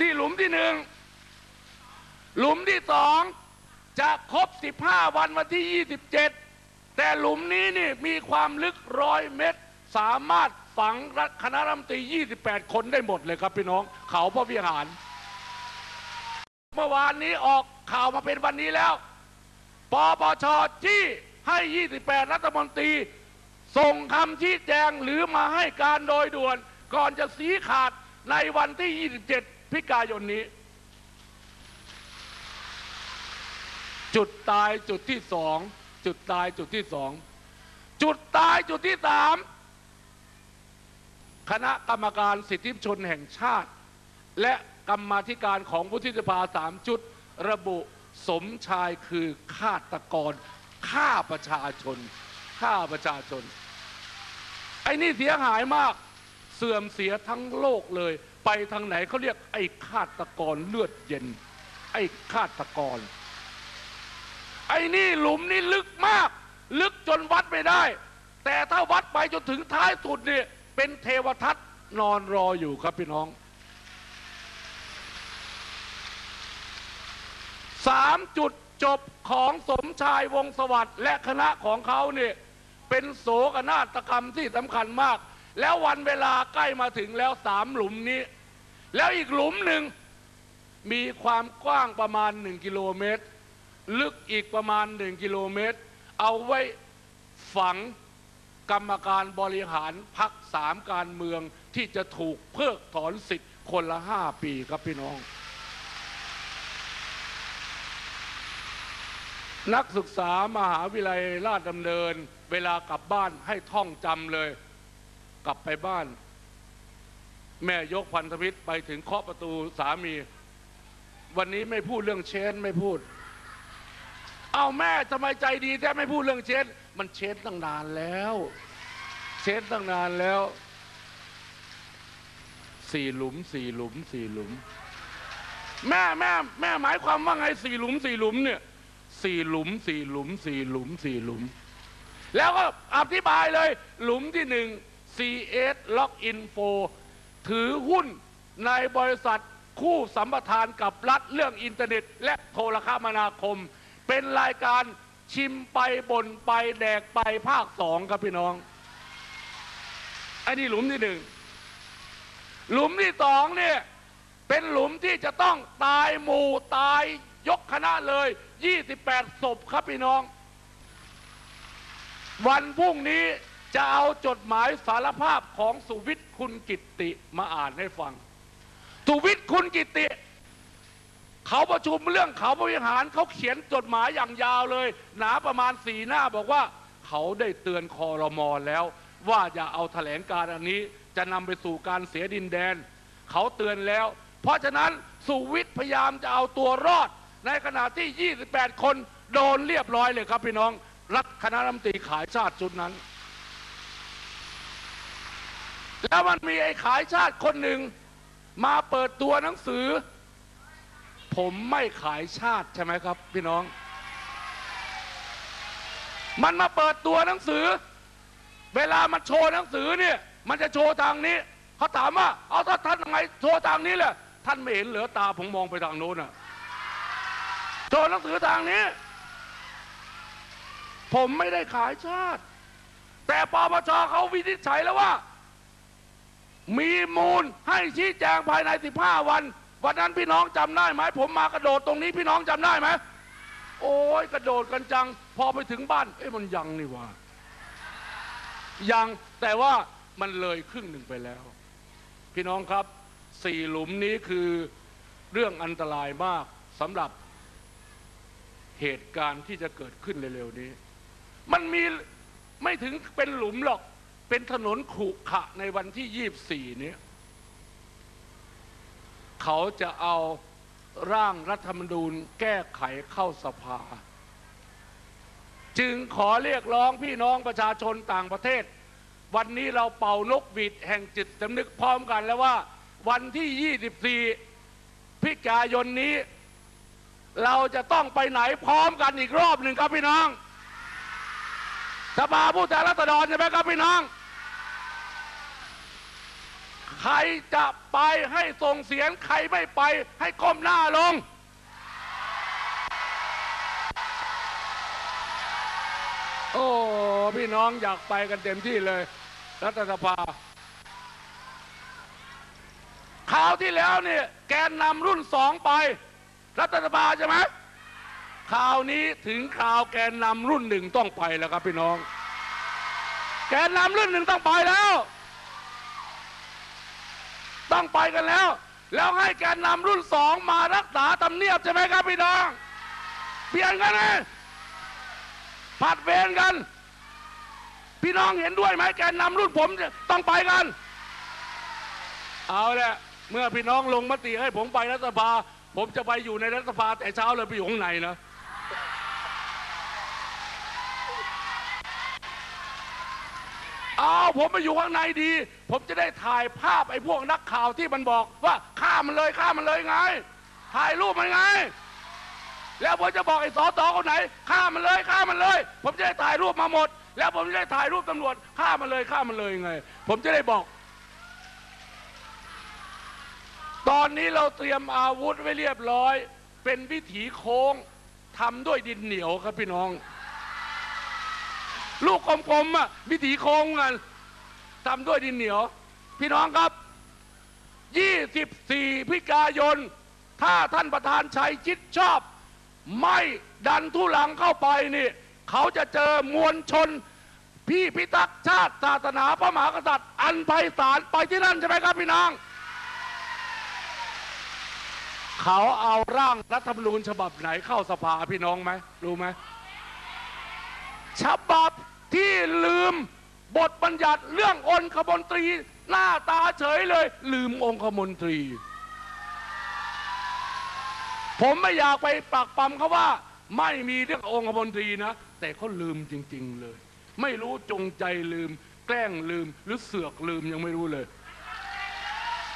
นี่หลุมที่หนึ่งหลุมที่สองจะครบ 15 วันวันที่ 27 แต่หลุมนี้นี่มีความลึกร้อยเมตร สามารถฝังคณะรัฐมนตรี 28 คนได้หมดเลยครับพี่น้อง เขาพระวิหาร เมื่อวานนี้ออกข่าวมาเป็นวันนี้แล้วปปชจี้ให้ 28 รัฐมนตรี ส่งคำชี้แจงหรือมาให้การโดยด่วน ก่อนจะสีขาดในวันที่ 27 พิกายนนี้ จุดตายจุดที่สองจุดตายจุดที่สองจุดตายจุดที่สามคณะกรรมการสิทธิชนแห่งชาติ และกรรมาธิการของวุฒิสภาสามจุดระบุสมชายคือฆาตกรฆ่าประชาชนฆ่าประชาชน ไอ้นี่เสียหายมากเสื่อมเสียทั้งโลกเลย ไปทางไหนเขาเรียกไอ้ฆาตกรเลือดเย็น ไอ้ฆาตกร ไอ้นี่หลุมนี่ลึกมาก ลึกจนวัดไม่ได้ แต่ถ้าวัดไปจนถึงท้ายสุดเนี่ยเป็นเทวทัตนอนรออยู่ครับพี่น้อง สามจุดจบของสมชายวงสวัสดิ์และคณะของเขาเนี่ยเป็นโศกนาฏกรรมที่สำคัญมาก แล้ววันเวลาใกล้มาถึงแล้วสามหลุมนี้ แล้วอีกหลุมหนึ่งมีความกว้างประมาณหนึ่งกิโลเมตร ลึกอีกประมาณหนึ่งกิโลเมตร เอาไว้ฝังกรรมการบริหารพักสามการเมืองที่จะถูกเพิกถอนสิทธิ์คนละห้าปีครับพี่น้อง นักศึกษามหาวิทยาลัยราชดำเนิน เวลากลับบ้านให้ท่องจำเลย กลับไปบ้าน แม่ยกพันธมิตรไปถึงเคาะประตูสามี วันนี้ไม่พูดเรื่องเชนไม่พูด เอาแม่ทำไมใจดีแท้ไม่พูดเรื่องเชนมันเชนตั้งนานแล้ว เชนตั้งนานแล้วสี่หลุมสี่หลุมสี่หลุม แม่แม่แม่หมายความว่าไงสี่หลุมสี่หลุมเนี่ยสี่หลุมสี่หลุมสี่หลุมสี่หลุม แล้วก็อธิบายเลย หลุมที่หนึ่ง CS Lock Info ถือหุ้นในบริษัทคู่สัมปทานกับรัฐเรื่องอินเทอร์เน็ต และโทรคมนาคม เป็นรายการชิมไปบ่นไปแดกไปภาคสองครับพี่น้องอันนี้หลุมที่หนึ่งหลุมที่สองเนี่ยเป็นหลุมที่จะต้องตายหมู่ตายยกคณะเลย 28 ศพครับพี่น้อง วันพรุ่งนี้จะเอาจดหมายสารภาพของสุวิทย์ คุณกิตติมาอ่านให้ฟังสุวิทย์คุณกิตติ เขาประชุมเรื่องเขาบริหารเขาเขียนจดหมายอย่างยาวเลย หนาประมาณสี่หน้าบอกว่า เขาได้เตือนคอรมอแล้ว ว่าอย่าเอาแถลงการอันนี้จะนำไปสู่การเสียดินแดน เขาเตือนแล้ว เพราะฉะนั้นสุวิทย์พยายามจะเอาตัวรอด ในขณะที่ 28 คนโดนเรียบร้อยเลยครับพี่น้อง รัฐคณะรัฐมนตรีขายชาติชุดนั้น แล้วมันมีไอ้ขายชาติคนหนึ่งมาเปิดตัวหนังสือ ผมไม่ขายชาติใช่ไหมครับ พี่น้อง มันมาเปิดตัวหนังสือ เวลามันโชว์หนังสือเนี่ย มันจะโชว์ทางนี้เขาถามว่า เอาถ้าท่านยังไงโชว์ทางนี้แหละท่านไม่เห็นเหลือตาผมมองไปทางโน้นอะโชว์หนังสือทางนี้ ผมไม่ได้ขายชาติ แต่ปปชเขาวินิจฉัยแล้วว่า มีมูลให้ชี้แจงภายใน 15 วัน วันนั้นพี่น้องจำได้ไหม ผมมากระโดดตรงนี้พี่น้องจำได้ไหม โอ้ยกระโดดกันจัง พอไปถึงบ้าน เอ๊ะมันยังนี่ว่า ยังแต่ว่ามันเลยครึ่งหนึ่งไปแล้ว พี่น้องครับสี่หลุมนี้คือเรื่องอันตรายมากสำหรับเหตุการณ์ที่จะเกิดขึ้นเร็วๆนี้ มันมีไม่ถึงเป็นหลุมหรอก เป็นถนนขรุขระในวันที่ยี่บสี่นี้เขาจะเอาร่างรัฐธรรมนูญแก้ไขเข้าสภา จึงขอเรียกร้องพี่น้องประชาชนต่างประเทศ วันนี้เราเป่านกหวีดแห่งจิตสำนึกพร้อมกันแล้วว่า วันที่ 24 พิกายนนี้ เราจะต้องไปไหนพร้อมกันอีกรอบหนึ่งครับพี่น้องสภาผู้แทนราษฎรใช่ไหมครับพี่น้อง ใครจะไปให้ส่งเสียงใครไม่ไปให้ก้มหน้าลง โอ้ พี่น้องอยากไปกันเต็มที่เลย รัฐสภาคราวที่แล้วเนี่ยแกนนำรุ่นสองไป รัฐสภาใช่ไหมคราวนี้ถึงคราวแกนนำรุ่นหนึ่งต้องไปแล้วครับพี่น้อง แกนนำรุ่นหนึ่งต้องไปแล้ว ต้องไปกันแล้ว แล้วให้แกนนำรุ่นสองมารักษาตำเนียบใช่ไหมครับพี่น้อง เปลี่ยนกันเลยผัดเวรกัน พี่น้องเห็นด้วยไหมแกนนำรุ่นผมต้องไปกัน เอาแหละเมื่อพี่น้องลงมติให้ผมไปรัฐสภา ผมจะไปอยู่ในรัฐสภาแต่เช้าเลยไปอยู่ข้างในนะ อ้าวผมมาอยู่ข้างในดี ผมจะได้ถ่ายภาพไอ้พวกนักข่าวที่มันบอกว่าฆ่ามันเลยฆ่ามันเลยไง ถ่ายรูปมันไง แล้วผมจะบอกไอ้สอตอคนไหนฆ่ามันเลยฆ่ามันเลย ผมจะได้ถ่ายรูปมาหมด แล้วผมจะได้ถ่ายรูปตำรวจฆ่ามันเลยฆ่ามันเลยไง ผมจะได้บอก ตอนนี้เราเตรียมอาวุธไว้เรียบร้อย เป็นวิถีโค้งทำด้วยดินเหนียวครับพี่น้อง ลูกกลมๆอะวิถีโค้งกันทำด้วยดินเหนียว พี่น้องครับ 24พฤศจิกายน ถ้าท่านประธานชัยชิดชอบ ไม่ดันทุลังเข้าไปนี่ เขาจะเจอมวลชน พี่พิทักษ์ชาติศาสนาพระมหากษัตริย์ อันไพศาลไปที่นั่นใช่ไหมครับพี่น้องเขาเอาร่างรัฐธรรมนูญฉบับไหนเข้าสภาพี่น้องไหมรู้ไหมฉบับ ที่ลืมบทบัญญัติเรื่ององคมนตรี หน้าตาเฉยเลย ลืมองคมนตรี ผมไม่อยากไปปรักปรำเขาว่า ไม่มีเรื่ององคมนตรีนะ แต่เขาลืมจริง ๆเลย ไม่รู้จงใจลืม แกล้งลืมหรือเสือกลืมยังไม่รู้เลย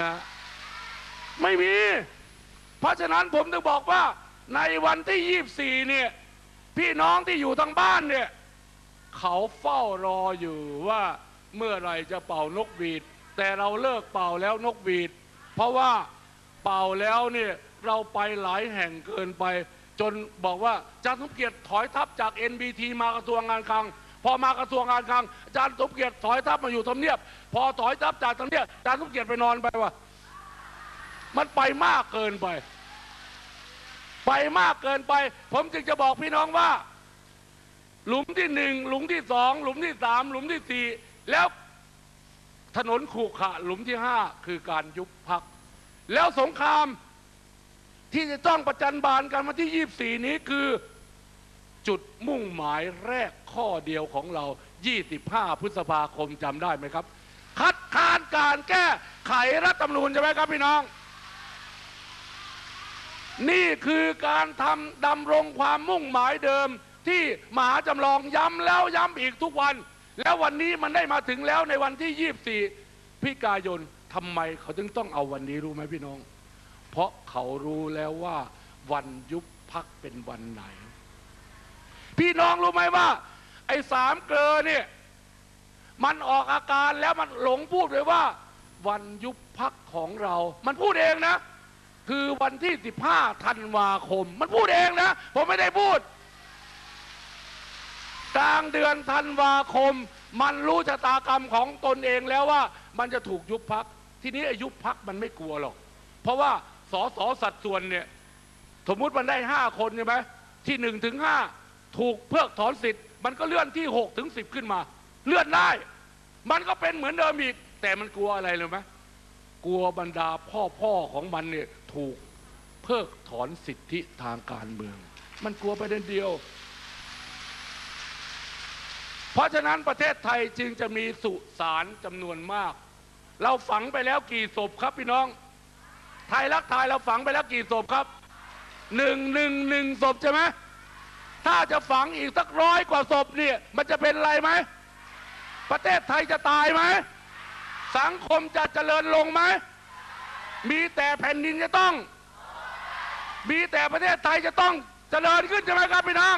นะไม่มี เพราะฉะนั้นผมถึงบอกว่าในวันที่ 24 เนี่ย พี่น้องที่อยู่ทางบ้านเนี่ย เขาเฝ้ารออยู่ว่าเมื่อไรจะเป่านกหวีด แต่เราเลิกเป่าแล้วนกหวีด เพราะว่าเป่าแล้วเนี่ยเราไปหลายแห่งเกินไป จนบอกว่าอาจารย์สมเกียรติถอยทัพจาก NBT มากระทรวงการคลัง พอมากระทรวงการคลังอาจารย์สมเกียรติถอยทัพมาอยู่ทำเนียบ พอถอยทัพจากทำเนียบอาจารย์สมเกียรติไปนอนไปว่ะมันไปมากเกินไป ไปมากเกินไป ผมจึงจะบอกพี่น้องว่า หลุมที่หนึ่งหลุมที่สองหลุมที่สามหลุมที่สี่แล้วถนนขรุขะหลุมที่ห้าคือการยุบพัก แล้วสงครามที่จะต้องประจันบานกันวันที่ยี่สี่นี้คือจุดมุ่งหมายแรกข้อเดียวของเรา 25 พฤษภาคมจำได้ไหมครับ คัดค้านการแก้ไขรัฐธรรมนูญใช่ไหมครับพี่น้อง นี่คือการทำดำรงความมุ่งหมายเดิม ที่มหาจำลองย้ำแล้วย้ำอีกทุกวัน แล้ววันนี้มันได้มาถึงแล้วในวันที่ 24 พิกายนทำไมเขาถึงต้องเอาวันนี้รู้ไหมพี่น้อง เพราะเขารู้แล้วว่าวันยุบพักเป็นวันไหน พี่น้องรู้ไหมว่า ไอ้สามเกลอเนี่ยมันออกอาการแล้วมันหลงพูดเลยว่า วันยุบพักของเรา มันพูดเองนะ คือวันที่ 15ธันวาคม มันพูดเองนะ ผมไม่ได้พูด กลางเดือนธันวาคม มันรู้ชะตากรรมของตนเองแล้วว่ามันจะถูกยุบพัก ทีนี้อายุบพักมันไม่กลัวหรอก เพราะว่าสอสอสัดส่วนเนี่ยสมมุติมันได้ห้าคนใช่ไหมที่หนึ่งถึงห้าถูกเพิกถอนสิทธิ์ มันก็เลื่อนที่หกถึงสิบขึ้นมา เลื่อนได้ มันก็เป็นเหมือนเดิมอีก แต่มันกลัวอะไรเลยไหมกลัวบรรดาพ่อพ่อของมันเนี่ยถูกเพิกถอนสิทธิทางการเมือง มันกลัวประเด็นเดียว เพราะฉะนั้นประเทศไทยจึงจะมีสุสานจำนวนมาก เราฝังไปแล้วกี่ศพครับพี่น้อง ไทยรักไทยเราฝังไปแล้วกี่ศพครับหนึ่งหนึ่งหนึ่งศพใช่ไหมถ้าจะฝังอีกสักร้อยกว่าศพเนี่ยมันจะเป็นไรไหมประเทศไทยจะตายไหมสังคมจะเจริญลงไหมมีแต่แผ่นดินจะต้อง มีแต่ประเทศไทยจะต้องเจริญขึ้นใช่ไหมครับพี่น้อง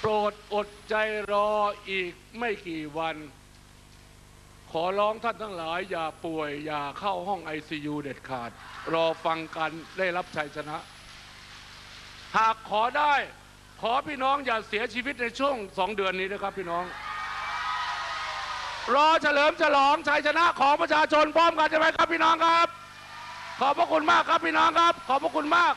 โปรดอดใจรออีกไม่กี่วัน ขอร้องท่านทั้งหลาย อย่าป่วย อย่าเข้าห้องไอซียูเด็ดขาด รอฟังกันได้รับชัยชนะ หากขอได้ ขอพี่น้องอย่าเสียชีวิตในช่วงสองเดือนนี้นะครับพี่น้อง รอเฉลิมฉลองชัยชนะของประชาชนพร้อมกันใช่ไหมครับพี่น้องครับ ขอบพระคุณมากครับพี่น้องครับ ขอบพระคุณมาก